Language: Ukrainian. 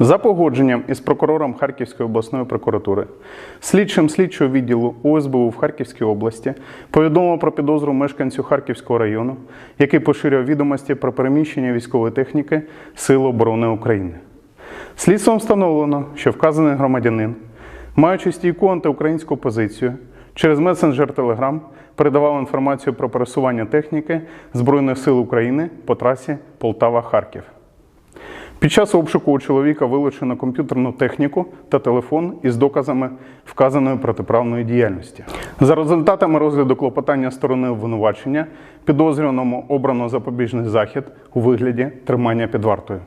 За погодженням із прокурором Харківської обласної прокуратури, слідчим слідчого відділу УСБУ в Харківській області повідомив про підозру мешканцю Харківського району, який поширював відомості про переміщення військової техніки Сил оборони України. Слідством встановлено, що вказаний громадянин, маючи стійку антиукраїнську позицію, через месенджер Telegram передавав інформацію про пересування техніки Збройних сил України по трасі Полтава-Харків. Під час обшуку у чоловіка вилучено комп'ютерну техніку та телефон із доказами вказаної протиправної діяльності. За результатами розгляду клопотання сторони обвинувачення підозрюваному обрано запобіжний захід у вигляді тримання під вартою.